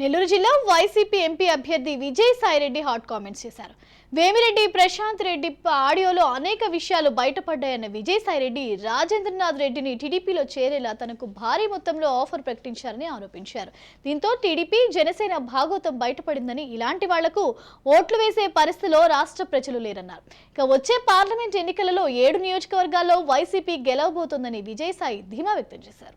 నెల్లూరు జిల్లా YCP MP అభ్యర్థి Vijayasai Reddy hot comments చేశారు. వేమిరెడ్డి ప్రశాంత్ రెడ్డి ఆడియోలో అనేక విషయాలు బయటపడ్డాయన్న విజయసాయిరెడ్డి రాజేంద్రనాథ్ రెడ్డిని టీడీపీలో చేరేలా తనకు భారీ మొత్తంలో ఆఫర్ ప్రకటించారని ఆరోపించారు. దీంతో టీడీపీ జనసేన భాగోతం బయటపడిందని ఇలాంటి వాళ్ళకు ఓట్లు వేసే పరిస్థితిలో రాష్ట్ర ప్రజలు లేరన్నారు. ఇక వచ్చే పార్లమెంట్ ఎన్నికలలో ఏడు నియోజకవర్గాల్లో వైసీపీ గెలవబోతోందని విజయసాయి ధీమా వ్యక్తం చేశారు.